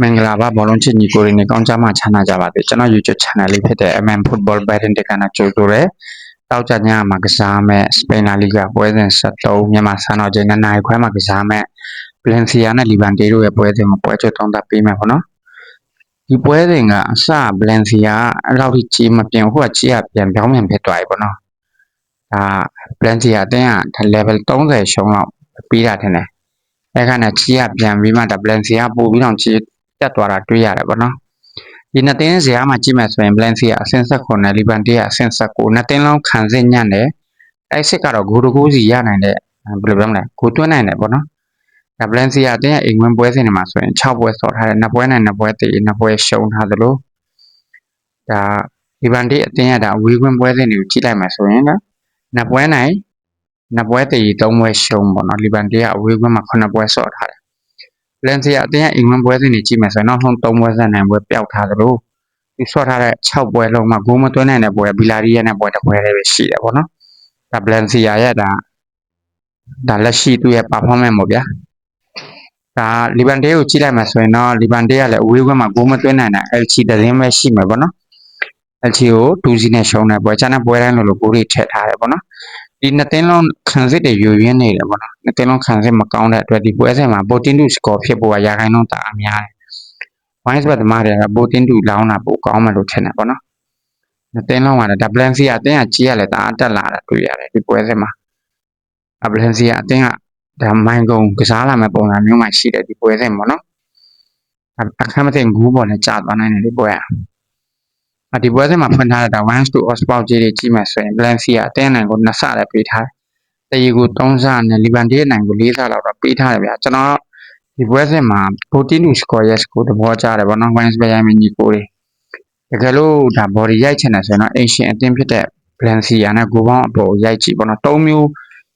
မင်္ဂလာပါဘောလုံးချစ်ညီကိုတွေနဲ့ကောင်းချမ်းမှချမ်းသာကြပါစေကျွန်တော် YouTube channel လေးဖြစ်တဲ့ MM Football Betting တက္ကနာကြိုဆိုရဲတောက်ကြညမှာကစားမဲ့စပိန်လာလီဂါပွဲစဉ်73မြန်မာစံတော်ချိန်နဲ့နိုင်ခွဲမှာကစားမဲ့ဗလင်စီယာနဲ့လီဗန်တေတို့ရဲ့ပွဲစဉ်ကိုပွဲချုပ်သုံးသပ်ပေးမယ်ပေါ့နော်ဒီပွဲစဉ်ကအစဗလင်စီယာအဲ့လောက်ထိကြီးမပြင်ဟိုကကြီးကပြန်ပြောင်းပြန်ဖြစ်သွားပြီပေါ့နော်ဒါဗလင်စီယာအတင်းက level 30ရှုံးလောက်ပြီးတာထင်တယ်အဲ့ခါနဲ့ကြီးကပြန်ပြီးမှဒါဗလင်စီယာပို့ပြီးတော့ကြီး တက်သွားတာတွေ့ရတယ်ပေါ့နော်ဒီနှစ်တင်းဇယားမှာကြည့်မယ်ဆိုရင် Valencia အဆင့်ဆက်9နဲ့ Levante အဆင့်ဆက်9နှစ်တင်းလုံးခံစစ်ညံ့တယ်အဲ့စစ်ကတော့ဂိုးတကူစီရနိုင်တဲ့ဘယ်လိုပြောမလဲဂိုးသွင်းနိုင်တယ်ပေါ့နော်ဒါ Valencia အတင်းရဲ့အိမ်ဝင်ပွဲစဉ်တွေမှာဆိုရင်6ပွဲဆော့ထားတယ်နှစ်ပွဲနိုင်နှစ်ပွဲတည်နှစ်ပွဲရှုံးထားသလိုဒါ Levante အတင်းရဲ့ဒါဝေးခွင့်ပွဲစဉ်တွေကိုကြည့်လိုက်မယ်ဆိုရင်နော်နှစ်ပွဲနိုင်နှစ်ပွဲတည်သုံးပွဲရှုံးပေါ့နော် Levante ကအဝေးခွင့်မှာ9ပွဲဆော့ထားတယ် လန်စီယာအတင်းရဲ့အိမ်ဝင်ပွဲစဉ်တွေကြည့်မယ်ဆိုရင်နောက်ဆုံး3ပွဲဆက်နိုင်ပွဲပျောက်ထားသလိုဒီဆော့ထားတဲ့6ပွဲလုံးမှာဂိုးမသွင်းနိုင်တဲ့ပွဲဘီလာရီယာနဲ့ပွဲတစ်ပွဲတည်းပဲရှိတယ်ပေါ့နော်ဒါဘလန်စီယာရဲ့ဒါဒါလက်ရှိသူ့ရဲ့ performance ပေါ့ဗျာဒါလီဗန်တေးကိုကြည့်လိုက်မှဆိုရင်တော့လီဗန်တေးကလည်းအဝေးကွင်းမှာဂိုးမသွင်းနိုင်တဲ့ LC သတင်းပဲရှိမှာပေါ့နော် LC ကို2စီနဲ့ရှုံးတဲ့ပွဲချမ်းတဲ့ပွဲတိုင်းလိုလိုဂိုးတွေထည့်ထားတယ်ပေါ့နော် ဒီနှစ်သင်းလုံးခံစစ်တွေယူရင်းနေတယ်ပေါ့နော်နှစ်သင်းလုံးခံစစ်မကောင်းတဲ့အတွက်ဒီပွဲစဉ်မှာ Botin to score ဖြစ်ပေါ်ရာခိုင်နှုန်းတအားများတယ်။ Wines ဘက်သမားတွေက Botin to လောင်းတာပိုကောင်းမယ်လို့ထင်တယ်ပေါ့နော်။နှစ်သင်းလုံးကလည်း Valencia အသင်းကကြီးရလဲတအားတက်လာတာတွေ့ရတယ်ဒီပွဲစဉ်မှာ။ Valencia အသင်းကဒါမိုင်းကုံကစားလာမဲ့ပုံစံမျိုးမှရှိတယ်ဒီပွဲစဉ်ပေါ့နော်။အခမ်းမသိဂူးပေါ်နဲ့ကြာသွားနိုင်တယ်ဒီပွဲက။အ ဒီပွဲစဉ်မှာဖွင့်ထားတဲ့ဒါ Wines to Osport ကြီးတွေကြည့်မယ်ဆိုရင် Valencia အသင်းနိုင်ကိုနှစ်ဆလည်းပေးထားတယ်တရီကို3ဆနဲ့လီဗန်တေးနိုင်ကို4ဆလောက်တော့ပေးထားတယ်ဗျာကျွန်တော်ဒီပွဲစဉ်မှာ Botinus score yes ကိုသဘောကျတယ်ဗောနော် Wines ပဲရိုင်းမကြီးကိုတွေတကယ်လို့ဒါ body ရိုက်ချင်တယ်ဆိုရင်တော့ Asian အသင်းဖြစ်တဲ့ Valencia နဲ့ကိုပေါင်းအပေါ်ရိုက်ကြည့်ဗောနော်၃မျိုး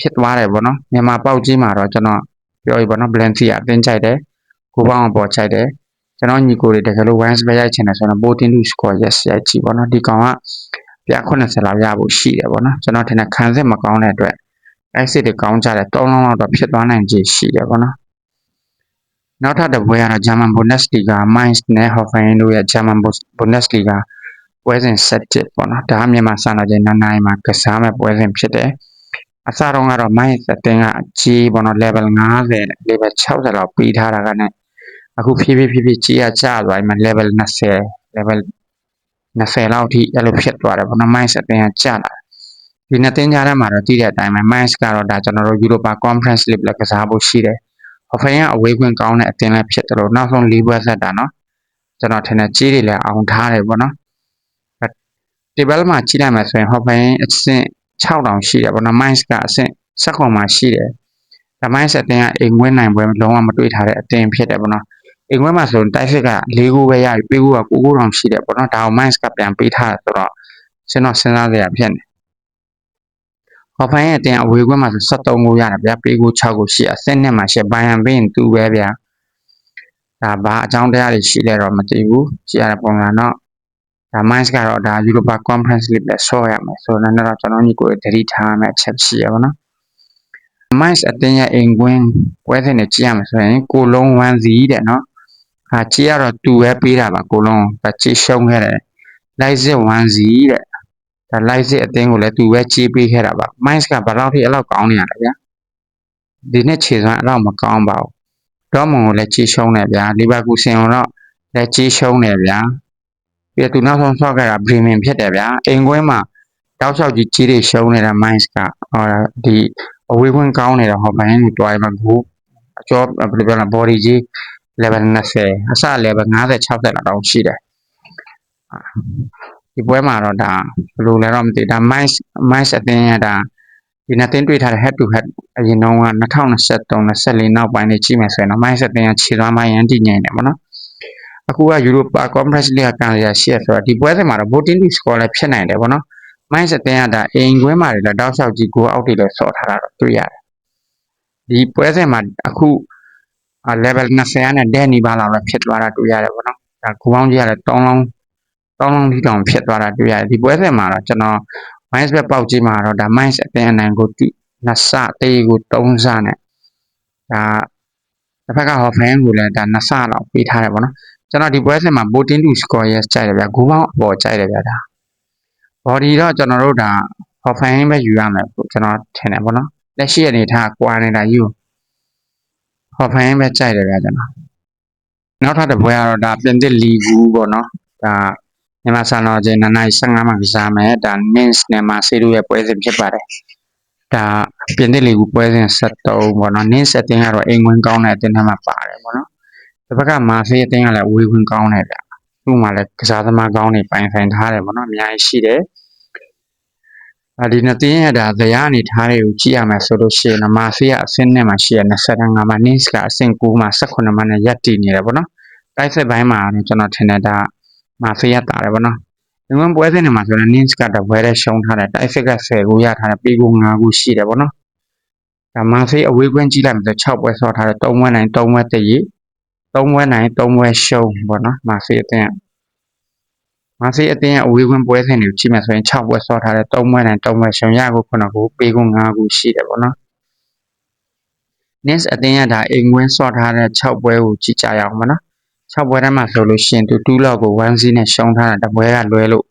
ဖြစ်သွားတယ်ဗောနော်မြန်မာပေါက်ကြီးမှာတော့ကျွန်တော်ပြောရဗောနော် Valencia အသင်းကြိုက်တယ်ကိုပေါင်းအပေါ်ကြိုက်တယ် ကျွန်တော်ညီကိုတွေတကယ်လို့ Wines ပဲရိုက်ချင်တယ်ဆိုတော့ Botinus score yes ရိုက်ကြည့်ဗောနော်ဒီကောင်ကပြ80လောက်ရဖို့ရှိတယ်ဗောနော်ကျွန်တော်ထင်တယ်ခံစစ်မကောင်းတဲ့အတွက်အဲ့စစ်တွေကောင်းကြတယ်၃လုံးလောက်တော့ဖြစ်သွားနိုင်ခြေရှိတယ်ပေါ့နော်နောက်ထပ်တစ်ပွဲကတော့ German Bundesliga Mainz နဲ့ Hoffenheim တို့ရဲ့ German Bundesliga ပွဲစဉ်7ပေါ့နော်ဒါကမြန်မာစံတော်ချိန်9နိုင်မှာကစားမဲ့ပွဲစဉ်ဖြစ်တယ်အစတော့ကတော့ Mainz အတင်းကအကြီးပေါ့နော် level 50 level 60လောက်ပြီးထားတာကနဲ့ အခုဖြည်းဖြည်းဖြည်းဖြည်းကြီးရကျသွားပြီမှာ level 20 level 20လောက်ထိအဲ့လိုဖြစ်သွားတယ်ပေါ့နော် Mainz အတင်းကကျလာတယ်ဒီနှစ်သင်းကြားထဲမှာတော့တည်တဲ့အတိုင်းပဲ Mainz ကတော့ဒါကျွန်တော်တို့ Europa Conference League လည်းကစားဖို့ရှိတယ်။ Hoffenheim ကအဝေးခွင့်ကောင်းတဲ့အသင်းလည်းဖြစ်တယ်လို့နောက်ဆုံး၄ပွဲဆက်တာနော်။ကျွန်တော်ထင်တယ်ကြီးတွေလည်းအောင်ထားတယ်ပေါ့နော်။ဒီဘက်မှာကြီးလိုက်မယ်ဆိုရင် Hoffenheim အဆင့်6000ရှိတယ်ပေါ့နော်။ Mainz ကအဆင့်16မှာရှိတယ်။ဒါ Mainz အသင်းကအိမ်ဝင်နိုင်ပွဲလုံးဝမတွေ့ထားတဲ့အသင်းဖြစ်တယ်ပေါ့နော်။ အိမ်ဝင်မှာဆိုရင်တိုက်စစ်က၄ခုပဲရပြီပေးခုက9ခုတောင်ရှိတယ်ပေါ့နော်။ဒါအောင် Mainz ကပြန်ပေးထားတယ်ဆိုတော့ကျွန်တော်စဉ်းစားစရာဖြစ်နေဟော်ဖိုင်းရဲ့တင်အဝေးခွင့်မှာဆို73ကိုရတယ်ဗျာပေးကို6ကိုရှိအဆင့်နဲ့မှာရှိဘိုင်ယန်ပေးရင်သူပဲဗျာဒါဘာအကြောင်းတရားတွေရှိလဲတော့မသိဘူးကြည့်ရတဲ့ပုံစံတော့ဒါ Minds ကတော့ဒါ Europa Conference League လည်းဆော့ရမယ်ဆိုတော့လည်းတော့ကျွန်တော်ညီကိုတတိထားမယ်အချက်ရှိရပါတော့ Minds အတင်းရဲ့အိမ်ကွင်းပွဲစဉ်တွေကြည့်ရမယ်ဆိုရင်ကိုလုံး1စီတဲ့နော် အာကြည့်ရတော့သူပဲပေးတာပါကိုလုံးကကြည့်ရှုံးခဲ့တယ်လိုက်စစ်1စီတဲ့ဒါလိုက်စစ်အတင်းကိုလည်းသူပဲကြေးပေးခဲ့တာပါ Minds ကဘယ်လောက်ထိအဲ့လောက်ကောင်းနေရလဲဗျာဒီနှစ်ခြေစွမ်းအဲ့လောက်မကောင်းပါဘူးဒေါ်မွန်ကိုလည်းကြေးရှုံးတယ်ဗျာလီဗာပူးဆင်ကိုတော့လည်းကြေးရှုံးတယ်ဗျာပြီးတော့သူနောက်ဆုံးဆော့ခဲ့တာဘရီမင်ဖြစ်တယ်ဗျာအိမ်ကွင်းမှာတောက်လျှောက်ကြီးကြေးတွေရှုံးနေတာ Minds ကဟောဒီအဝေးခွင့်ကောင်းနေတာဟောဘိုင်းကိုတွားရမှာဂိုးအကျော်ဘယ်လိုပြောလဲ body ကြီး level 20အစ level 50 60လောက်တောင်ရှိတယ်ဒီပွဲမှာတော့ဒါဘယ်လိုလဲတော့မသိဒါ mice mice အသင်းရဲ့ဒါဒီနှစ်သင်းတွေ့ထားတဲ့ head to head အရင်တုန်းက2023 24နောက်ပိုင်းနေကြည့်မယ်ဆိုရင်တော့ mice အသင်းကခြေသွားမှရန်တည်ငြိမ်တယ်ပေါ့နော်အခုက Europa Conference League ကကန်ရရှိရဆိုတော့ဒီပွဲစဉ်မှာတော့ voting league score လည်းဖြစ်နိုင်တယ်ပေါ့နော် mice အသင်းကဒါအိမ်ခွင်းမှာလည်းတောက်လျှောက်ကြီး goal out တွေလည်းဆော့ထားတာတော့တွေ့ရတယ်ဒီပွဲစဉ်မှာအခု level 20နဲ့ဒဲနီပါလောက်လည်းဖြစ်သွားတာတွေ့ရတယ်ပေါ့နော်ဒါကူပေါင်းကြီးကလည်း3လုံးတောင်းလုံးထိတောင်ဖြစ်သွားတာတွေ့ရတယ်ဒီပွဲစဉ်မှာတော့ကျွန်တော် minus bet ပေါက်ကြီးမှာတော့ဒါ minus အသင်းအနိုင်ကိုနှစ်ဆတေးကို3ဆနဲ့ဒါတစ်ဖက်က Hoffenheim ကိုလည်းဒါနှစ်ဆလောက်ပေးထားတယ်ပေါ့နော်ကျွန်တော်ဒီပွဲစဉ်မှာ Botin to score yes ကြိုက်တယ်ဗျာဂိုးပေါင်းအပေါ်ကြိုက်တယ်ဗျာဒါ body တော့ကျွန်တော်တို့ဒါ Hoffenheim ပဲယူရမယ်ပေါ့ကျွန်တော်ထင်တယ်ပေါ့နော်လက်ရှိအနေထားကွာနေတာယူ Hoffenheim ပဲကြိုက်တယ်ဗျာကျွန်တော်နောက်ထပ်တစ်ပွဲကတော့ဒါပြင်သစ်လီဂူပေါ့နော်ဒါမြန်မာစံတော်ချိန်9:15မှာကစားမယ်ဒါ Nice နဲ့မာဆေးတို့ရဲ့ပွဲစဉ်ဖြစ်ပါတယ်ဒါပြင်သစ်လီဂူပွဲစဉ်73ပေါ့နော် Nice အသင်းကတော့အိမ်ဝင်ကောင်းတဲ့အသင်းထဲမှာပါတယ်ပေါ့နော်ဒီဘက်ကမာဆေးအသင်းကလည်းအဝေးဝင်ကောင်းတယ်ဗျသူ့မှာလည်းကစားသမားကောင်းတွေပိုင်ဆိုင်ထားတယ်ပေါ့နော်အများကြီးရှိတယ် အဲဒီနှစ်သင်းရတာဇယားအနေထားတွေကိုကြည့်ရမယ်ဆိုလို့ရှိရင်မာဆေးကအဆင့်နဲ့မှာရှိရ25မှာ Nice ကအဆင့်9မှာ18မှာနဲ့ရပ်တည်နေတယ်ပေါ့နော်တိုက်စစ်ပိုင်းမှာတော့ကျွန်တော်ထင်တယ်ဒါမာဆေးရတာတယ်ပေါ့နော်ဒီမှာပွဲစဉ်တွေမှာဆိုရင် Nice ကတပွဲတည်းရှုံးထားတယ်တိုက်စစ်က10ကိုရထားတယ်ပြီးကို9ခုရှိတယ်ပေါ့နော်ဒါမာဆေးအဝေးကွင်းကြည့်လိုက်မယ်ဆို6ပွဲဆော့ထားတယ်3ပွဲနိုင်3ပွဲတည်3ပွဲနိုင်3ပွဲရှုံးပေါ့နော်မာဆေးအသင်း မာဆေးအသင်းရဲ့အဝေးကွင်းပွဲစဉ်တွေကိုကြည့်မယ်ဆိုရင်6ပွဲဆော့ထားတယ်3ပွဲနိုင်3ပွဲရှုံးရကို9ခုပေးကို9ခုရှိတယ်ပေါ့နော် Nice အသင်းကဒါအိမ်ကွင်းဆော့ထားတဲ့6ပွဲကိုကြည့်ကြရအောင်ပေါ့နော်6ပွဲတန်းမှာဆိုလို့ရှိရင်သူ2လောက်ကို1 0နဲ့ရှုံးထားတာတပွဲကလွဲလို့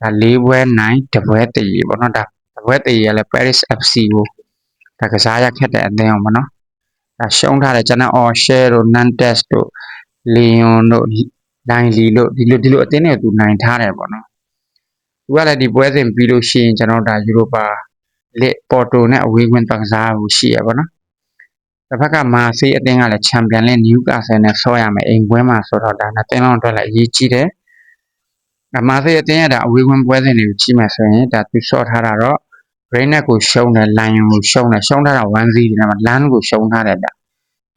ဒါ4ပွဲနိုင်တပွဲတည်ပေါ့နော်ဒါတပွဲတည်ရလဲ Paris FC ကိုဒါကစားရခက်တဲ့အသင်းအောင်ပေါ့နော်ဒါရှုံးထားတယ်ကျွန်တော် Orshare တို့ Nantes တို့ Lyon တို့ လိုင်းလီလို့ဒီလိုဒီလိုအသင်းတွေသူနိုင်ထားတယ်ပေါ့နော်သူကလည်းဒီပွဲစဉ်ပြီးလို့ရှိရင်ကျွန်တော်ဒါယူရိုပါလက်ပေါ်တိုနဲ့အဝေးကွင်းပကစားဖို့ရှိရပါတော့တစ်ဖက်ကမာဆေးအသင်းကလည်းချန်ပီယံလိနျူကာဆယ်နဲ့ဆော့ရမယ်အိမ်ပွဲမှာဆိုတော့ဒါနဲ့တင်းလုံးအတွက်လည်းအရေးကြီးတယ်။မာဆေးအသင်းကဒါအဝေးကွင်းပွဲစဉ်တွေကိုကြည့်မယ်ဆိုရင်ဒါသူဆော့ထားတာတော့ Brainnet ကိုရှုံးတယ်လိုင်ယွန်ကိုရှုံးတယ်ရှုံးထားတာ1-0ဒီမှာလန်ကိုရှုံးထားတယ်ဗျ။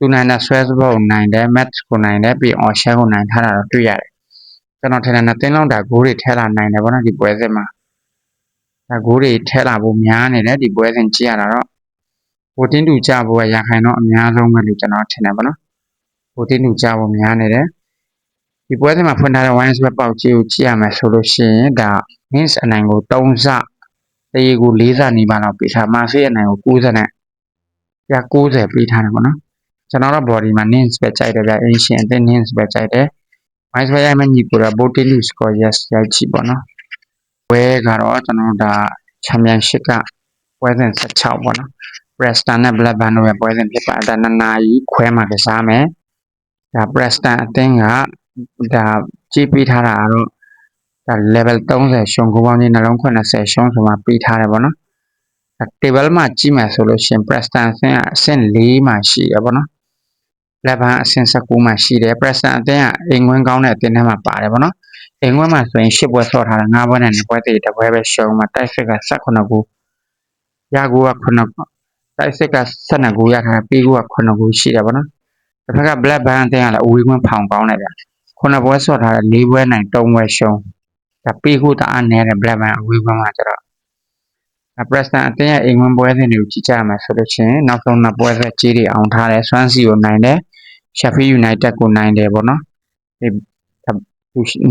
သူနိုင်တဲ့ Strasbourg ကိုနိုင်တယ် Metz ကိုနိုင်တယ်ပြီး Auxerre ကိုနိုင်ထားတာတော့တွေ့ရတယ်။ကျွန်တော်ထင်တယ်နဲ့တင်းလုံးဒါဂိုးတွေထဲလာနိုင်တယ်ဗောနော်ဒီပွဲစဉ်မှာ။ဒါဂိုးတွေထဲလာဖို့များနေတယ်ဒီပွဲစဉ်ကြည့်ရတာတော့ဟိုတင်းတူကြဖို့ကရခိုင်တော့အများဆုံးပဲလို့ကျွန်တော်ထင်တယ်ဗောနော်ဟိုတင်းတူကြဖို့များနေတယ်ဒီပွဲစဉ်မှာဖွင့်ထားတဲ့ wine swap ပေါက်ကြီးကိုကြည့်ရမယ်ဆိုလို့ရှိရင်ဒါ Nice အနိုင်ကို3စတရေကို4စနီးပါးလောက်ပေးထားမာဆေးအနိုင်ကို90နဲ့ပြ90ပေးထားတယ်ဗောနော် ကျွန်တော်တို့ body မှာ Nice ပဲကြိုက်တယ်ဗျ Asian အသင်း Nice ပဲကြိုက်တယ် wine swap ရိုက်မညီကိုတော့ Botelli score yes ရိုက်ကြည့်ဗောနော်ပွဲကတော့ကျွန်တော်တို့ဒါ championship ကပွဲစဉ်16ပေါ့နော် Preston နဲ့ Blackburn တို့ရဲ့ပွဲစဉ်ဖြစ်ပါတယ်ဒါနှစ်နာရီခွဲမှာကစားမယ်ဒါ Preston အသင်းကဒါကြည့်ပေးထားတာကတော့ဒါ level 30ရှုံးကိုပေါင်းကြီးနှလုံး80ရှုံးဆိုမှပေးထားတယ်ပေါ့နော်ဒါ table မှာကြည့်မယ်ဆိုလို့ရှင် Preston အသင်းကအဆင့်4မှာရှိရပေါ့နော် Blackburn အဆင့်19မှာရှိတယ် Preston အသင်းကအိမ်ဝင်ကောင်းတဲ့အသင်းထဲမှာပါတယ်ပေါ့နော်အိမ်ဝင်မှာဆိုရင်10ပွဲဆော့ထားတာ9ပွဲနဲ့2ပွဲတည်တစ်ပွဲပဲရှုံးမှာတိုက်စစ်က18ခုရကူက9တိုက်စစ်က12ခုရထားတာပေးကူက9ခုရှိတယ်ဗောနော်တစ်ဖက်က black band အသင်းကလည်းအဝေးကွင်းဖောင်ကောင်းတယ်ဗျ9ပွဲဆော့ထားတယ်4ပွဲနိုင်3ပွဲရှုံးဒါပေးကူတအားနေတဲ့ black band အဝေးကွင်းမှာကျတော့အပရက်စတန်အသင်းရဲ့အိမ်ဝင်ပွဲစဉ်တွေကိုကြည့်ကြရမှာဆိုလို့ချင်းနောက်ဆုံးနှစ်ပွဲဆက်ကြီးတွေအောင်ထားတယ်ဆွမ်းစီကိုနိုင်တယ် ရှက်ဖီးယူနိုက်တက်ကိုနိုင်တယ်ဗောနော်ဒီ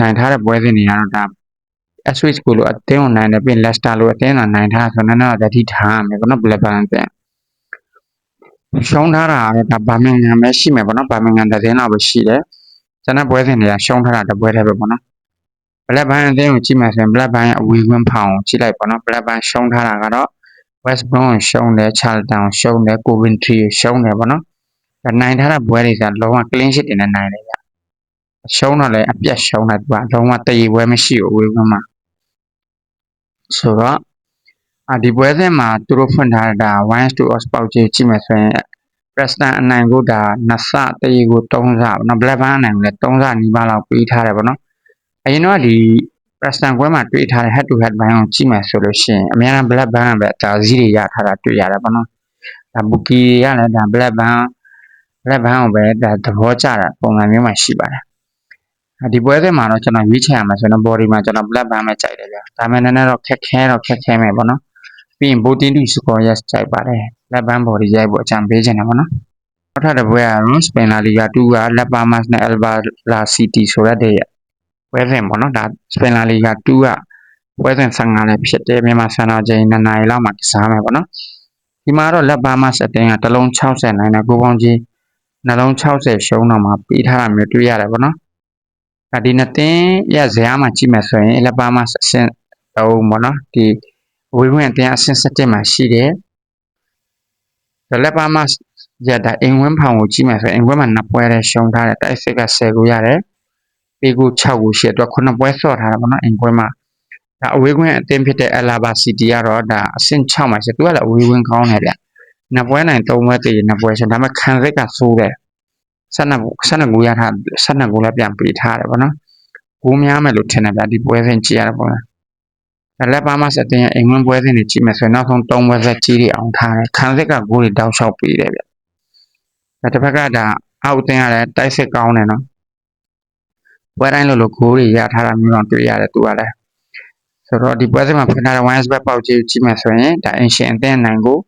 နိုင်ထားတဲ့ပွဲစဉ်တွေကတော့ဒါ Switch ကိုလိုအသင်းကိုနိုင်တယ်ပြီး Leicester လိုအသင်းကနိုင်ထားဆိုတော့နည်းနည်းတော့တတိထားရမယ်ဗောနော် Blackburn အသင်းရှုံးထားတာကတော့ဒါဘာမင်ဂမ်ပဲရှိမယ်ဗောနော်ဘာမင်ဂမ်သတင်းတော့ပဲရှိတယ်ကျွန်တော်ပွဲစဉ်တွေကရှုံးထားတာတပွဲတည်းပဲဗောနော် Blackburn အသင်းကိုကြည့်မှဆိုရင် Blackburn ရဲ့အဝေးကွင်းဖောင်ကြည့်လိုက်ဗောနော် Blackburn ရှုံးထားတာကတော့ West Brom ကိုရှုံးတယ် Charlton ရှုံးတယ် Coventry ကိုရှုံးတယ်ဗောနော်ဒါ နိုင်ထားတဲ့ပွဲတွေကလုံးဝ clean sheet တွေနဲ့နိုင်တယ်ဗျရှုံးတော့လည်းအပြတ်ရှုံးတာသူကလုံးဝတည်ပွဲမရှိဘူးအဝေးကွင်းမှာဆိုတော့အဒီပွဲစဉ်မှာသူတို့ဖွင့်ထားတာ1 to os ပေါက်ကြီးကြည့်မယ်ဆိုရင် Preston အနိုင်ကိုဒါ2ဆတရေကို3ဆပေါ့နော် Blackburn အနိုင်ကိုလည်း3ဆနီးပါးလောက်ပေးထားတယ်ပေါ့နော်အရင်တော့ဒီ Preston ပွဲမှာတွေ့ထားတဲ့ head to head ဘိုင်းကိုကြည့်မယ်ဆိုလို့ရှိရင်အများအား Blackburn ကပဲအသာစီးတွေရထားတာတွေ့ရတယ်ပေါ့နော်ဒါ Bookie ကလည်းဒါ Blackburn Blackburn ကိုပဲဒါသဘောကျတာပုံစံမျိုးမှရှိပါတယ်ဒီပွဲစဉ်မှာတော့ကျွန်တော်ရွေးချယ်ရမှာဆိုတော့ body မှာကျွန်တော် black band ပဲကြိုက်တယ်ဗျာဒါမှနည်းနည်းတော့ခက်ခဲတော့ခက်ခဲမယ်ပေါ့နော်ပြီးရင် boating to score yes ကြိုက်ပါတယ် black band body ရိုက်ဖို့အကြံပေးချင်တယ်ပေါ့နော်နောက်ထပ်တစ်ပွဲကတော့ Spain La Liga 2က La Palmas နဲ့ Alba La City ဆိုတဲ့တဲ့ပွဲစဉ်ပေါ့နော်ဒါ Spain La Liga 2ကပွဲစဉ်15လည်းဖြစ်တယ်မြန်မာစံတော်ချိန်2နာရီလောက်မှကစားမယ်ပေါ့နော်ဒီမှာတော့ La Palmas အတင်းကတလုံး60နိုင်တဲ့ကိုပေါင်းကြီး နှလုံး60ရှုံးတော့မှပေးထားတာမျိုးတွေ့ရတယ်ပေါ့နော်။ဒါဒီနှစ်သင်းရဇယားမှာကြည့်မယ်ဆိုရင်အလပါမအဆင့်3ပေါ့နော်ဒီဝေးဝင်အတင်းအဆင့်7မှာရှိတယ်။ဒါလက်ပါမရတာအင်ဝင်းဖောင်ကိုကြည့်မယ်ဆိုရင်အင်ဝင်းမှာနှစ်ပွဲနဲ့ရှုံးထားတယ်တိုက်စစ်က10ကိုရတယ်။ပေးကို6ကိုရှိတဲ့အတွက်9ပွဲဆော့ထားတာပေါ့နော်အင်ကွင်းမှာဒါအဝေးကွင်းအသင်းဖြစ်တဲ့အလာဘာစီတီကတော့ဒါအဆင့်6မှာရှိသူကလည်းအဝေးကွင်းကောင်းတယ်ဗျ။ နှစ်ပွဲနိုင်3ပွဲတည်နှစ်ပွဲရှင်ဒါပေမဲ့ခံစစ်ကဆိုးတယ်။12 12ကိုရထား12ကိုလည်းပြန်ပေးထားတယ်ပေါ့နော်။ကိုများမယ်လို့ထင်တယ်ဗျဒီပွဲစဉ်ကြည့်ရတာပေါ့နော်။ဒါလက်ပါမစတင်ရဲ့အိမ်ဝင်ပွဲစဉ်တွေကြည့်မယ်ဆိုရင်နောက်ဆုံး3ပွဲဆက်ကြီးတွေအောင်ထားတယ်။ခံစစ်ကဂိုးတွေတောက်လျှောက်ပေးတယ်ဗျ။ဒါတစ်ဖက်ကဒါအောက်တင်ရတယ်တိုက်စစ်ကောင်းတယ်နော်။ပွဲတိုင်းလို့လို့ဂိုးတွေရထားတာမျိုးတော့တွေ့ရတယ်သူကလည်းဆိုတော့ဒီပွဲစဉ်မှာဖွင့်ထားတဲ့ 1S bet ပေါက်ကြီးကိုကြည့်မယ်ဆိုရင်ဒါအင်ရှင်အသင်းအနိုင်ကို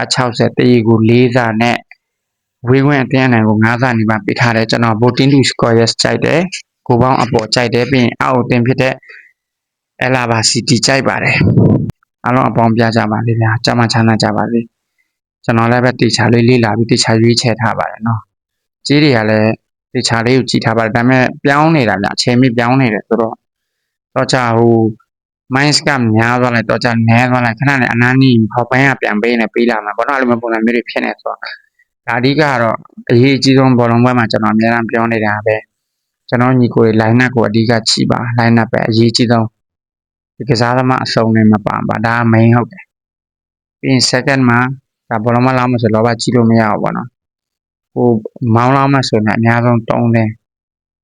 160တရီကို4စာနဲ့ဝေးဝင်အသင်းအနိုင်ကို9စာနေပါပေးထားတယ်ကျွန်တော် voting to score yes ကြိုက်တယ်ကိုပေါင်းအပေါ်ကြိုက်တယ်ပြီးရင်အောက်အသင်းဖြစ်တဲ့ Alaba City ကြိုက်ပါတယ်အားလုံးအပေါင်းပြကြပါလိမ့်ဗျာကြမ်းချမ်းသာကြပါစေကျွန်တော်လည်းပဲတေချာလေးလေးလာပြီးတေချာရွေးချယ်ထားပါတယ်နော်ကြီးတွေကလည်းတေချာလေးကိုကြည့်ထားပါတယ်ဒါပေမဲ့ပြောင်းနေတာဗျအချိန်မီပြောင်းနေတယ်ဆိုတော့တော့ချာဟို minds ကများသွားလိုက်တော့ကြနဲသွားလိုက်ခဏနဲ့အနားနီးဟောက်ပိုင်းကပြန်ပေးနေပေးလာမှာဘောနော်အဲ့လိုမျိုးပုံစံမျိုးတွေဖြစ်နေဆိုတော့ဒါအဓိကကတော့အရေးအကြီးဆုံးဘောလုံးပွဲမှာကျွန်တော်အများအားပြောနေတာပဲကျွန်တော်ညီကိုတွေ line up ကိုအဓိကချီပါ line up ပဲအရေးကြီးဆုံးဒီကစားသမားအစုံနဲ့မပါပါဒါက main ဟုတ်တယ်ပြီးရင် second မှာဒါဘောလုံးမလောက်မဆိုလောဘကြီးလို့မရဘူးပေါ့နော်ဟိုမောင်းလောက်မဆိုရင်အများဆုံး3သင်း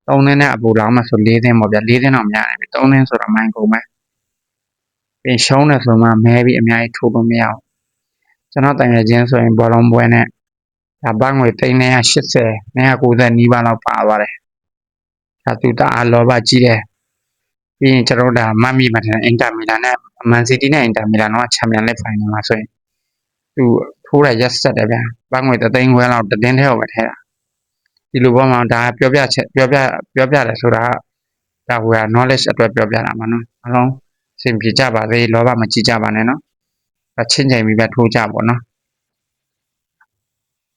3သင်းနဲ့အပူလောက်မဆို4သင်းပေါ့ဗျာ4သင်းတော့များတယ်ပြီ3သင်းဆိုတော့မိုင်းကုန်ပဲ ပြင်ရှုံးတယ်ဆိုမှမဲပြီးအများကြီးထိုးလို့မရဘူးကျွန်တော်တိုင်ရချင်းဆိုရင်ဘောလုံးပွဲနဲ့ဒါဘတ်ငွေ380 290နီးပါးလောက်ပါသွားတယ်ဒါသူတအားလောဘကြီးတယ်ပြီးရင်ကျွန်တော်ဒါမတ်မီမှာအင်တာမီလာနဲ့မန်စီးတီးနဲ့အင်တာမီလာတော့ချန်ပီယံလိဖိုင်နယ်မှာဆိုရင်သူထိုးရရက်ဆက်တယ်ဗျာဘတ်ငွေ3သိန်းခွဲလောက်တင်းထဲကိုပဲထဲတာဒီလိုပေါ်မှာဒါပြောပြချက်ပြောပြပြောပြတယ်ဆိုတာဒါဟိုက knowledge အတွက်ပြောပြတာမှာနော်အလုံး စင်ပြေကြပါသေးလောဘမကြည့်ကြပါနဲ့နော်အချင်းချိန်ပြီးပဲထိုးကြပါတော့နော်